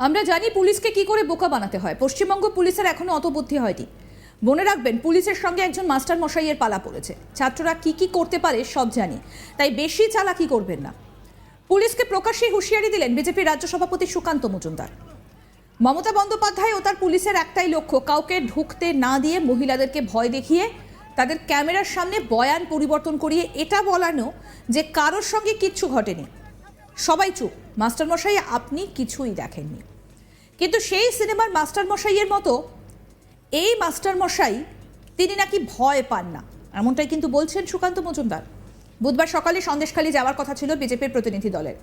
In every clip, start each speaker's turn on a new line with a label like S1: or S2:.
S1: আমরা জানি পুলিশকে কি করে বোকা বানাতে হয়। পশ্চিমবঙ্গ পুলিশের এখনও অত বুদ্ধি হয়নি। মনে রাখবেন, পুলিশের সঙ্গে একজন মাস্টার মশাইয়ের পালা পড়েছে। ছাত্ররা কি কি করতে পারে সব জানি, তাই বেশি চালাকি করবেন না। পুলিশকে প্রকাশ্যেই হুঁশিয়ারি দিলেন বিজেপির রাজ্য সভাপতি সুকান্ত মজুমদার। মমতা বন্দ্যোপাধ্যায় ও তার পুলিশের একটাই লক্ষ্য, কাউকে ঢুকতে না দিয়ে মহিলাদেরকে ভয় দেখিয়ে তাদের ক্যামেরার সামনে বয়ান পরিবর্তন করিয়ে এটা বলানো যে কারোর সঙ্গে কিচ্ছু ঘটেনি। সবাই চুপ। মাস্টারমশাই, আপনি কিছুই দেখেননি। কিন্তু সেই সিনেমার মাস্টারমশাইয়ের মতো এই মাস্টারমশাই, তিনি নাকি ভয় পান না। এমনটাই কিন্তু বলছেন সুকান্ত মজুমদার। বুধবার সকালে সন্দেশখালী যাওয়ার কথা ছিল বিজেপির প্রতিনিধি দলের।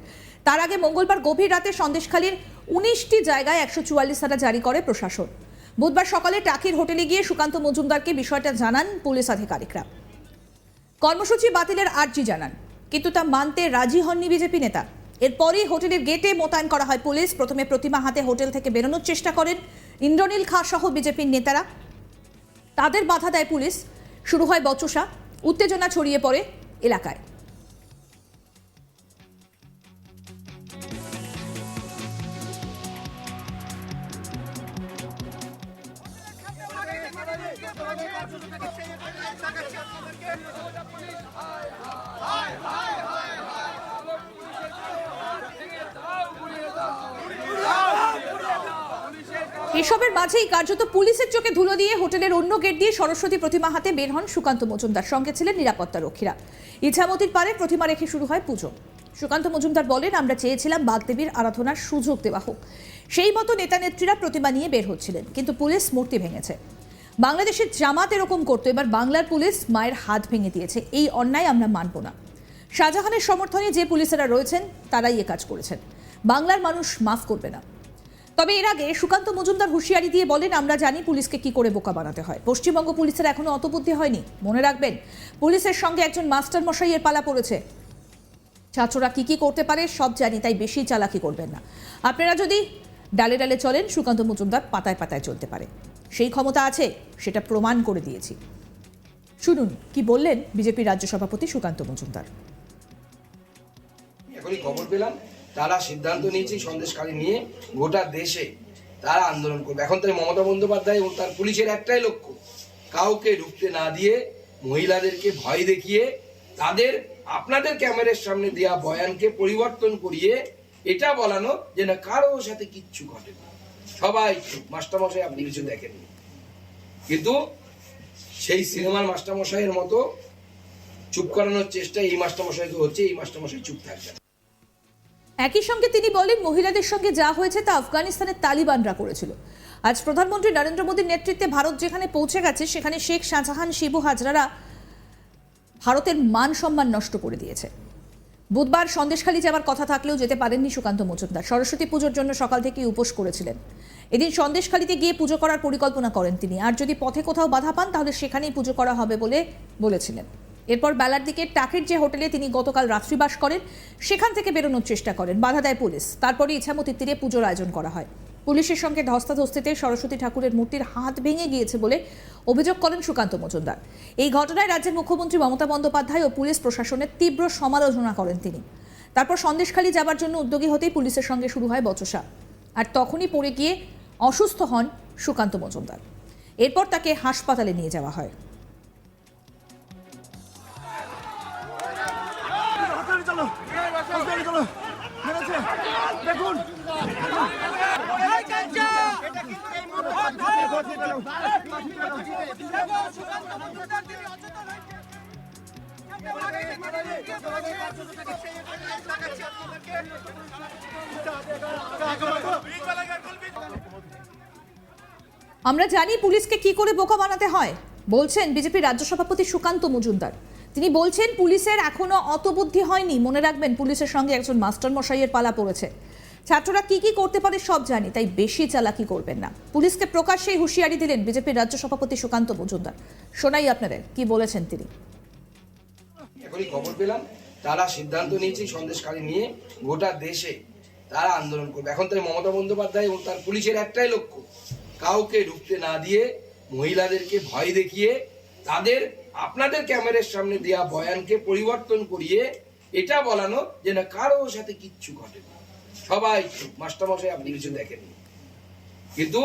S1: তার আগে মঙ্গলবার গভীর রাতে সন্দেশখালীর উনিশটি জায়গায় একশো চুয়াল্লিশ ধারা জারি করে প্রশাসন। বুধবার সকালে টাকির হোটেলে গিয়ে সুকান্ত মজুমদারকে বিষয়টা জানান পুলিশ আধিকারিকরা। কর্মসূচি বাতিলের আর্জি জানান, কিন্তু তা মানতে রাজি হননি বিজেপি নেতা। এরপরই হোটেলের গেটে মোতায়েন করা হয় পুলিশ প্রথমে প্রতিমা হাতে হোটেল থেকে বেরোনোর চেষ্টা করেন ইন্দ্রনীল খা সহ বিজেপির নেতারা তাদের বাধা দেয় পুলিশ শুরু হয় বচসা উত্তেজনা ছড়িয়ে পড়ে এলাকায় এসবের মাঝেই কার্যত পুলিশের চোখে ধুলো দিয়ে হোটেলের অন্য গেট দিয়ে সরস্বতী প্রতিমা হাতে বের হন সুকান্ত মজুমদার। সঙ্গে ছিলেন নিরাপত্তা রক্ষীরা। ইছামতির পারে প্রতিমা রেখে শুরু হয় পুজো। সুকান্ত মজুমদার বলেন, আমরা চেয়েছিলাম বাগদেবীর আরাধনার সুযোগ দেওয়া হোক। সেই মতো নেতা নেত্রীরা প্রতিমা নিয়ে বের হচ্ছিলেন, কিন্তু পুলিশ মূর্তি ভেঙেছে। বাংলাদেশের জামাত এরকম করতো, এবার বাংলার পুলিশ মায়ের হাত ভেঙে দিয়েছে। এই অন্যায় আমরা মানব না। শাহজাহানের সমর্থনে যে পুলিশেরা রয়েছেন, তারাই এ কাজ করেছেন। বাংলার মানুষ মাফ করবে না। তবে এর আগে সুকান্ত মজুমদার হুঁশিয়ারি দিয়ে বলেন, আমরা জানি পুলিশকে কি করে বোকা বানাতে হয়। পশ্চিমবঙ্গ পুলিশের এখনও অত বুদ্ধি হয়নি। মনে রাখবেন, পুলিশের সঙ্গে একজন মাস্টার মশাইয়ের পালা পড়েছে। ছাত্ররা কি কি করতে পারে সব জানি, তাই বেশি চালাকি করবেন না। আপনারা যদি ডালে ডালে চলেন, সুকান্ত মজুমদার পাতায় পাতায় চলতে পারে। সেই ক্ষমতা আছে, সেটা প্রমাণ করে দিয়েছি। শুনুন, কি বললেন বিজেপির রাজ্য সভাপতি সুকান্ত মজুমদার?
S2: খবর পেলাম। তারা সিদ্ধান্ত নিয়েছে সন্দেশকারী নিয়ে গোটা দেশে তারা আন্দোলন করবে। এখন তাই মমতা বন্দ্যোপাধ্যায় এবং তার পুলিশের একটাই লক্ষ্য, কাউকে ঢুকতে না দিয়ে মহিলাদেরকে ভয় দেখিয়ে তাদের আপনাদের ক্যামেরার সামনে দেওয়া বয়ানকে পরিবর্তন করিয়ে এটা বলানো যে না কারও সাথে কিচ্ছু ঘটেনি সবাই মাস্টারমশাই, আপনি কিছু দেখেননি কিন্তু সেই সিনেমার মাস্টারমশাইয়ের মতো চুপ করানোর চেষ্টা এই মাস্টারমশাইকে হচ্ছে, এই মাস্টারমশাই চুপ থাকবে না।
S1: একই সঙ্গে তিনি বলেন, মহিলাদের সঙ্গে যা হয়েছে তা আফগানিস্তানের তালিবানরা করেছিল। আজ প্রধানমন্ত্রী নরেন্দ্র মোদীর নেতৃত্বে ভারত যেখানে পৌঁছে গেছে, সেখানে শেখ শাহজাহান, শিবু হাজরারা ভারতের মান সম্মান নষ্ট করে দিয়েছে। বুধবার সন্দেশখালী যাওয়ার কথা থাকলেও যেতে পারেননি সুকান্ত মজুমদার। সরস্বতী পুজোর জন্য সকাল থেকেই উপোস করেছিলেন। এদিন সন্দেশখালীতে গিয়ে পুজো করার পরিকল্পনা করেন তিনি। আর যদি পথে কোথাও বাধা পান, তাহলে সেখানেই পুজো করা হবে বলে বলেছিলেন। এরপর বেলার দিকে টাকের যে হোটেলে তিনি গতকাল রাত্রিবাস করেন, সেখান থেকে বেরোনোর চেষ্টা করেন। বাধা দেয় পুলিশ। তারপরে ইছামতির তীরে পুজোর আয়োজন করা হয়। পুলিশের সঙ্গে ধস্তাধস্তিতে সরস্বতী ঠাকুরের মূর্তির হাত ভেঙে গিয়েছে বলে অভিযোগ করেন সুকান্ত মজুমদার। এই ঘটনায় রাজ্যের মুখ্যমন্ত্রী মমতা বন্দ্যোপাধ্যায় ও পুলিশ প্রশাসনের তীব্র সমালোচনা করেন তিনি। তারপর সন্দেশখালী যাবার জন্য উদ্যোগী হতেই পুলিশের সঙ্গে শুরু হয় বচসা। আর তখনই পড়ে গিয়ে অসুস্থ হন সুকান্ত মজুমদার। এরপর তাকে হাসপাতালে নিয়ে যাওয়া হয়।
S3: দেখুন।
S1: আমরা জানি পুলিশকে কি করে বোকা বানাতে হয়। বলছেন বিজেপির রাজ্য সভাপতি সুকান্ত মজুমদার। তিনি বলছেন পুলিশের এখনও অত বুদ্ধি হয়নি। মনে রাখবেন, পুলিশের সঙ্গে একজন মাস্টার মশাইয়ের পালা পড়েছে। ছাত্ররা কি কি করতে পারে সব জানি, তাই বেশি চালাকি করবেন না। পুলিশকে প্রকাশ্যেই হুঁশিয়ারি দিলেন বিজেপির রাজ্য সভাপতি সুকান্ত মজুমদার। শোনাই আপনাদের, কি বলেছেন তিনি?
S2: এখনই খবর পেলাম, তারা সিদ্ধান্ত নিয়েছে সন্দেশকারী নিয়ে গোটা দেশে তারা আন্দোলন করবে। এখন তাই মমতা বন্দ্যোপাধ্যায় এবং তার পুলিশের একটাই লক্ষ্য, কাউকে ঢুকতে না দিয়ে মহিলাদেরকে ভয় দেখিয়ে তাদের আপনাদের ক্যামেরার সামনে দেওয়া বয়ানকে পরিবর্তন করিয়ে এটা বলানো যে না কারও সাথে কিচ্ছু ঘটেনি সবাই মাস্টারমশাই, আপনি কিছু দেখেননি কিন্তু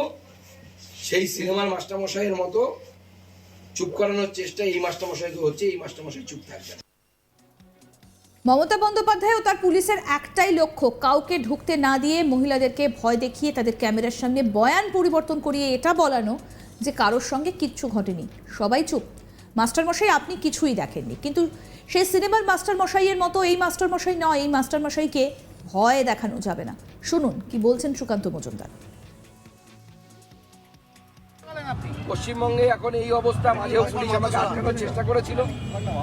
S2: সেই সিনেমার মাস্টারমশাইয়ের মতো চুপ করানোর চেষ্টা এই মাস্টারমশাইকে হচ্ছে, এই মাস্টারমশাই চুপ থাকবে
S1: মমতা বন্দ্যোপাধ্যায় ও তার পুলিশের একটাই লক্ষ্য, কাউকে ঢুকতে না দিয়ে মহিলাদেরকে ভয় দেখিয়ে তাদের ক্যামেরার সামনে বয়ান পরিবর্তন করিয়ে এটা বলানো যে কারোর সঙ্গে কিচ্ছু ঘটেনি। সবাই চুপ। মাস্টারমশাই, আপনি কিছুই দেখেননি। কিন্তু সেই সিনেমার মাস্টারমশাইয়ের মতো এই মাস্টারমশাই নয়, এই মাস্টারমশাইকে ভয় দেখানো যাবে না। শুনুন, কি বলছেন সুকান্ত মজুমদার।
S2: পশ্চিমবঙ্গে এখন এই অবস্থা, মাঝেও পুলিশ আমাকে আটকানোর চেষ্টা করেছিল।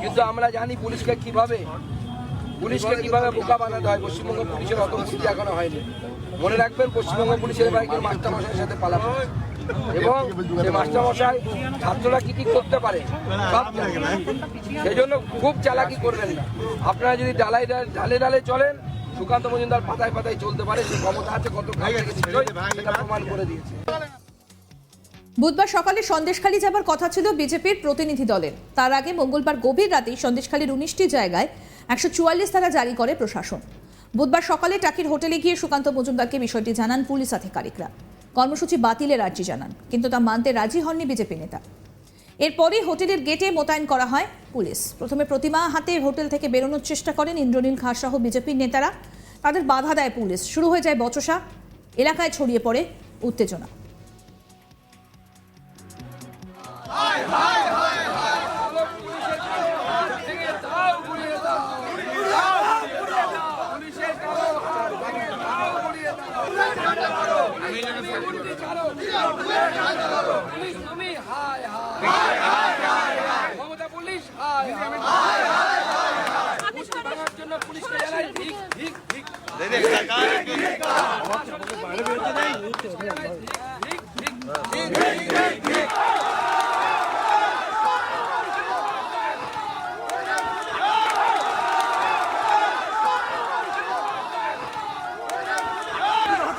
S2: কিন্তু আমরা জানি পুলিশকে কীভাবে পুলিশকে কীভাবে বোকা বানাতে হয়? পশ্চিমবঙ্গ পুলিশের অত বুদ্ধি এখনও হয়নি। মনে রাখবেন, পশ্চিমবঙ্গ পুলিশের বাইকের মাস্টারমশাইয়ের সাথে পালাবো এবং সে মাস্টারমশাই ছাত্ররা কি কি করতে পারে, সব সেই জন্য খুব চালাকি করবেন না। আপনারা যদি ডালাই ডালে ডালে চলেন, সুকান্ত মজুমদার পাতায় পাতায় চলতে পারে, সে ক্ষমতা আছে, কত সেটা প্রমাণ করে দিয়েছে।
S1: বুধবার সকালে সন্দেশখালী যাবার কথা ছিল বিজেপির প্রতিনিধি দলের। তার আগে মঙ্গলবার গভীর রাতেই সন্দেশখালীর উনিশটি জায়গায় একশো চুয়াল্লিশ জারি করে প্রশাসন। বুধবার সকালে টাকির হোটেলে গিয়ে সুকান্ত মজুমদারকে বিষয়টি জানান পুলিশ আধিকারিকরা। কর্মসূচি বাতিলের আর্জি জানান, কিন্তু তা মানতে রাজি হননি বিজেপি নেতা। এরপরই হোটেলের গেটে মোতায়েন করা হয় পুলিশ। প্রথমে প্রতিমা হাতে হোটেল থেকে বেরোনোর চেষ্টা করেন ইন্দ্রনীল খাঁ সহ বিজেপির নেতারা। তাদের বাধা দেয় পুলিশ। শুরু হয়ে যায় বচসা। এলাকায় ছড়িয়ে পড়ে উত্তেজনা।
S2: পুলিশ তুমি হায় হায় মমতা পুলিশ হায় হায় পুলিশ ভাঙার জন্য পুলিশকে জানাই ভিক ভিক ভিক ভিক ভিক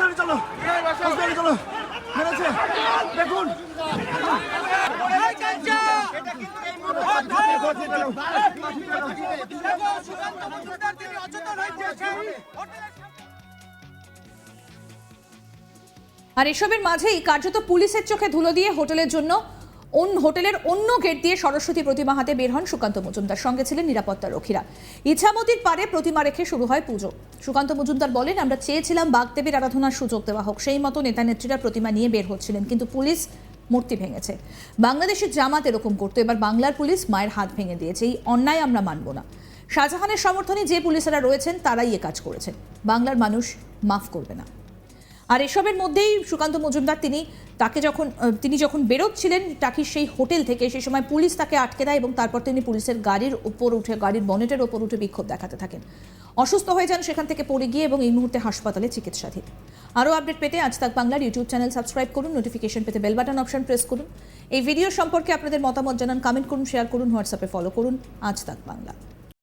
S3: হাসপাতালে চলো হাসপাতালে চলো মেরেছে দেখুন
S1: আর এসবের মাঝেই কার্যত পুলিশের চোখে ধুলো দিয়ে হোটেলের জন্য অন্য হোটেলের অন্য গেট দিয়ে সরস্বতী প্রতিমা হাতে বের হন সুকান্ত মজুমদার। সঙ্গে ছিলেন নিরাপত্তা রক্ষীরা। ইছামতির পারে প্রতিমা রেখে শুরু হয় পুজো। সুকান্ত মজুমদার বলেন, আমরা চেয়েছিলাম বাগদেবীর আরাধনার সুযোগ দেওয়া হোক। সেই মতো নেতা নেত্রীরা প্রতিমা নিয়ে বের হচ্ছিলেন। কিন্তু পুলিশ মূর্তি ভেঙেছে। বাংলাদেশের জামাত এরকম করতো, এবার বাংলার পুলিশ মায়ের হাত ভেঙে দিয়েছে, এই অন্যায় আমরা মানব না। শাহজাহানের সমর্থনে যে পুলিশেরা রয়েছেন, তারাই এ কাজ করেছেন। বাংলার মানুষ মাফ করবে না। আর এসবের মধ্যেই সুকান্ত মজুমদার, তিনি তাকে যখন তিনি যখন বেরোচ্ছিলেন টাকির সেই হোটেল থেকে, সেই সময় পুলিশ তাকে আটকে দেয় এবং তারপর তিনি পুলিশের গাড়ির উপর উঠে, গাড়ির বনেটের ওপর উঠে বিক্ষোভ দেখাতে থাকেন। অসুস্থ হয়ে যান সেখান থেকে পড়ে গিয়ে এবং এই মুহূর্তে হাসপাতালে চিকিৎসাধীন। আরও আপডেট পেতে আজ তাক বাংলার ইউটিউব চ্যানেল সাবস্ক্রাইব করুন নোটিফিকেশন পেতে বেল বাটন অপশন প্রেস করুন। এই ভিডিও সম্পর্কে আপনাদের মতামত জানান কমেন্ট করুন শেয়ার করুন হোয়াটসঅ্যাপে ফলো করুন। আজ তাক বাংলা।